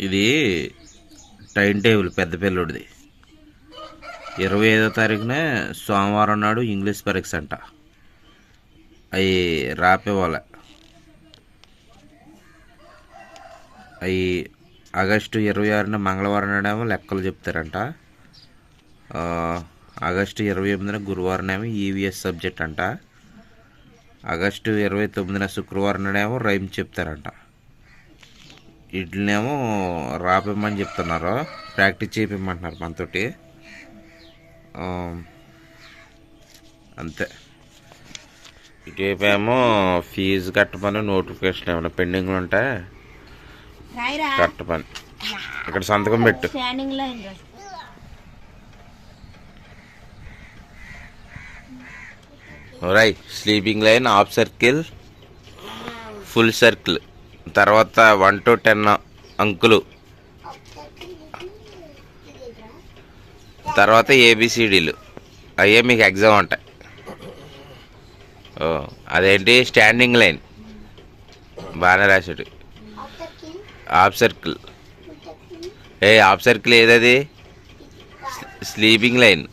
ఇది time table పెద్ద పిల్లోడిది. ఇరవై ఐదో తారీఖున సోమవారం నాడు ఇంగ్లీష్ పరీక్ష అంట. అవి రాపివ్వాలి. అవి ఆగస్టు ఇరవై ఆరున మంగళవారం నాడేమో లెక్కలు చెప్తారంట. ఆగస్టు ఇరవై ఎనిమిదిన గురువారం ఏమో ఈవీఎస్ సబ్జెక్ట్ అంట. ఆగస్టు ఇరవై తొమ్మిదిన శుక్రవారం నాడేమో రైమ్ చెప్తారంట. వీటినేమో రాపిమ్మని చెప్తున్నారు. ప్రాక్టీస్ చేపిమ్మంటున్నారు మనతోటి. ఆ, అంతే. ఇటువైపు ఏమో ఫీజు కట్టమని నోటిఫికేషన్ ఏమైనా పెండింగ్ ఉంటే కట్టమని. ఇక్కడ సంతకం పెట్టు. రై sleeping line half circle full circle. తర్వాత వన్ టు టెన్ అంకులు. తర్వాత ఏబిసిడీలు అయ్యే మీకు ఎగ్జామ్ ఉంటాయి ఓ అదేంటి? స్టాండింగ్ లైన్ బాగానే రాసాడు హాఫ్ సర్కిల్ ఏ హాఫ్ సర్కిల్ ఏదది? స్లీపింగ్ లైన్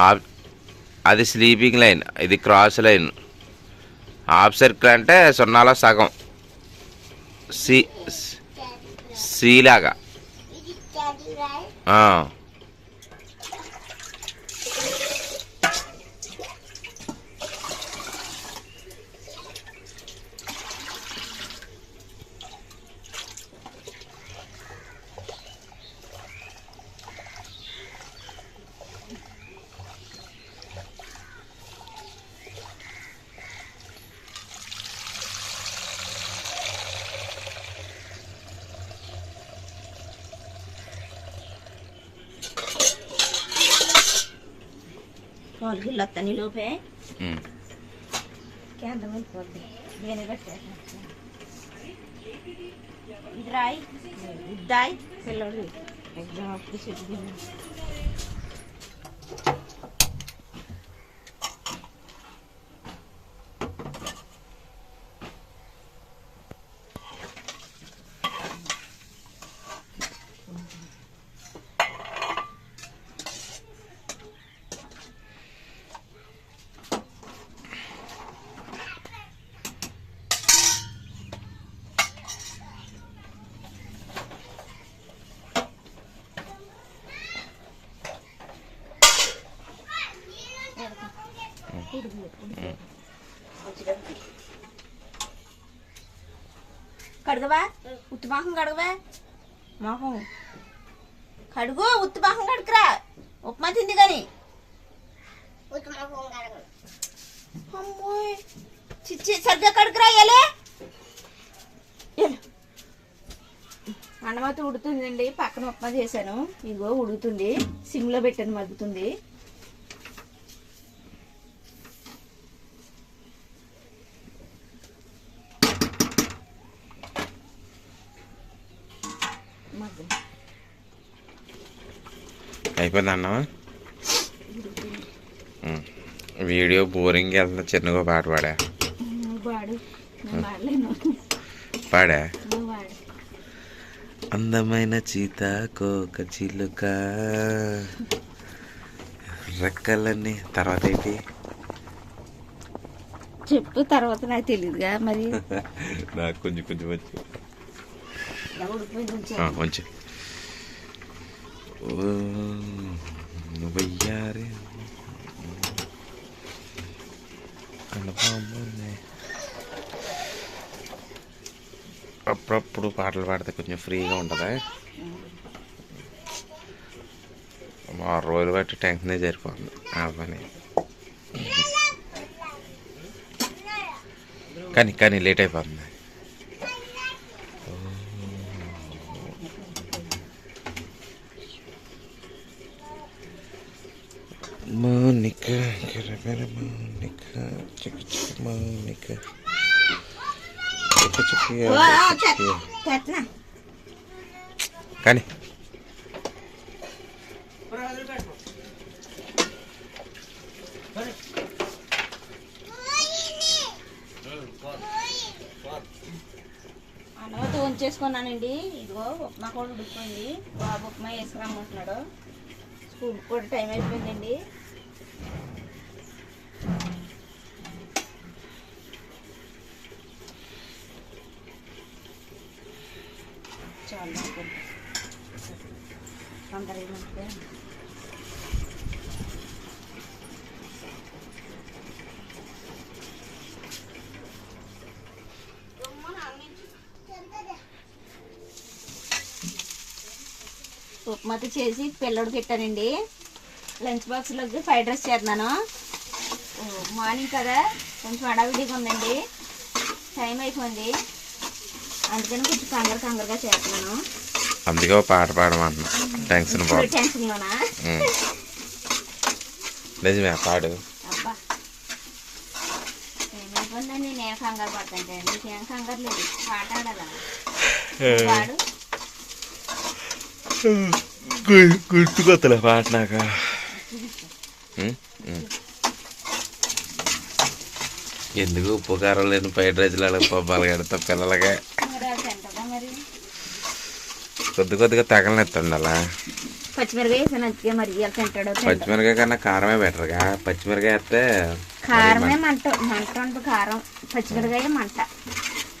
హాఫ్ అది స్లీపింగ్ లైన్ ఇది క్రాస్ లైన్ హాఫ్ సర్కిల్ అంటే సున్నాలో సగం. సి సి లాగా ఆ. వాళ్ళకి ఇల్లు వస్తాను లోపే ఉమ్. కేంద్రం వెళ్ళిపోద్ది నేను పెట్టేస్తా ఇది రాయి ఇద్దాయి పిల్లడు ఎగ్జామ్ కడగవా? ఉత్తి మొహం కడగవా? మొహం కడుగు ఉత్తి మొహం కడుకురా. ఉప్మా తింది కానీ. చిచ్చి సరిగ్గా కడుకురా ఎలే అన్నమతి ఉడుతుందండి పక్కన ఉప్మా చేశాను. ఇగో ఉడుకుతుంది. సిమ్లో పెట్టాను మగ్గుతుంది. అయిపోయింది అన్నమా? ఉమ్. వీడియో బోరింగ్ వెళ్తున్నా చిన్నగా పాట పాడా? పాడా. అందమైన చీత కోక చిలుక. రెక్కలన్నీ. తర్వాత ఏంటి? చెప్పు తర్వాత నాకు తెలియదుగా మరి. నాకు కొంచెం కొంచెం వచ్చి మంచి ఓ, నువ్వయ్యారే. అప్పుడప్పుడు పాటలు పాడితే కొంచెం ఫ్రీగా ఉంటుందా? ఆరు రోజులు బట్టి టెన్షనే జరిపోతుంది ఆ పని. కానీ కానీ లేట్ అయిపోతుంది. Quiero Monica, chica chica Monica. Chica chica, ఆ, chica chica. చెత్తనా? కానీ అన్నవతో ఉంచేసుకున్నానండి ఇదిగో ఉప్మా కూడా ఉడికిపోయింది బాబు ఉప్మా వేసుకురమ్మంటున్నాడు స్కూల్ కూడా టైం అయిపోయిందండి. చాలా బాగుంది. తొందరగా ఉప్మాతో చేసి పిల్లడు పెట్టానండి లంచ్ బాక్స్లోకి ఫ్రైడ్ రైస్ చేస్తున్నాను. మార్నింగ్ కదా కొంచెం అడవిడిగా ఉందండి. టైం అయిపోయింది. అందుకని కొంచెం కంగారు కంగారుగా చేస్తున్నాను. అందుకే పాట పాడమంటున్నా. టెన్షన్ నిజమే పాడు. నేను కంగారు పడుతుంటే. నీకేం కంగారు లేదు. పాట ఆడాలా? వాడు గుర్తుకొత్తలే పాట నాకు ఎందుకు ఉప్పు కారం లేని ఫ్రైడ్ రైస్లు అలా పబ్బాలు కడతా పిల్లలకే? కొద్ది కొద్దిగా తగలనెత్తండి అలా పచ్చిమిరకాయ కన్నా కారమే బెటర్గా పచ్చిమిరకాయ వేస్తే కారమే మంట మంట ఉంటు కారం. పచ్చిమిరకాయ మంట.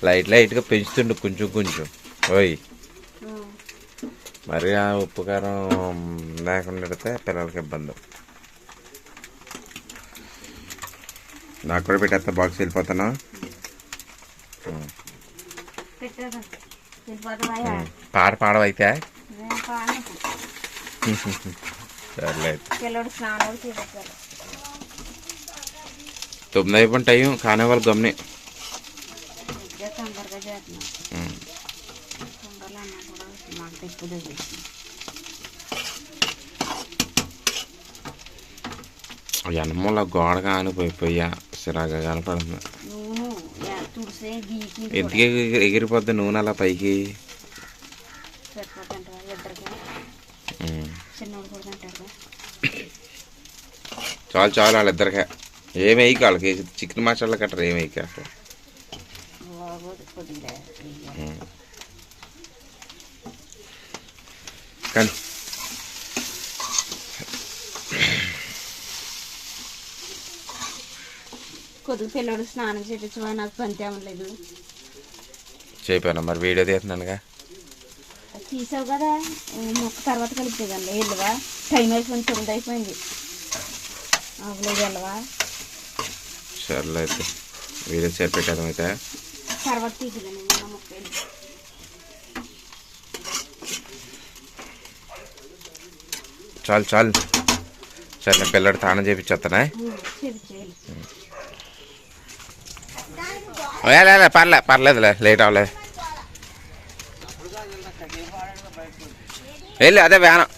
లైట్ లైట్గా పెంచుతుండు కొంచెం కొంచెం. ఓయ్. మరి ఆ ఉప్పు కారం లేకుండా పెడితే పిల్లలకి ఇబ్బంది. నాకు కూడా పెట్టేస్తా బాక్స్ వెళ్ళిపోతాను. పాట పాడవైతే. తొమ్మిది అయిపోయిన టైం కానే వాళ్ళు గమ్ని విద్య తొందరగా చేస్తున్నాం తొందరలో అన్నా కూడా మాకు తెప్పుదే ఎనమూల గోడ కానిపోయి పొయ్య సిరాగా గీకి ఎందుకే ఎగిరిపోద్ది నూనె అలా పైకి? చాలు చాలు వాళ్ళిద్దరికే ఏమి వేయక వాళ్ళకి చికెన్ మసాలా కట్టరు ఏమి వేయక అసలు. కానీ కొద్దిగా పిల్లడు స్నానం చేయించమని నాకు పని తేమలేదు చెప్పాను మరి వీడియో తీస్తున్నానుగా. తీసావు కదా మొక్క తర్వాత కలిపేదండి వెళ్ళవా టైం అయిపోయింది తొమ్మిది అయిపోయింది. అవ్వలేదు వెళ్ళవా సర్లే అయితే వీడియో సేపు పెట్టాను అయితే. తర్వాత తీసిదండి మొన్న మొక్క చాలు చాలు. సరే పిల్లడు తానం చేపించేస్తానా చెప్పి లే పర్లే పర్లేదులే లేట్ అవ్వలేదు వెళ్ళి అదే వ్యానం.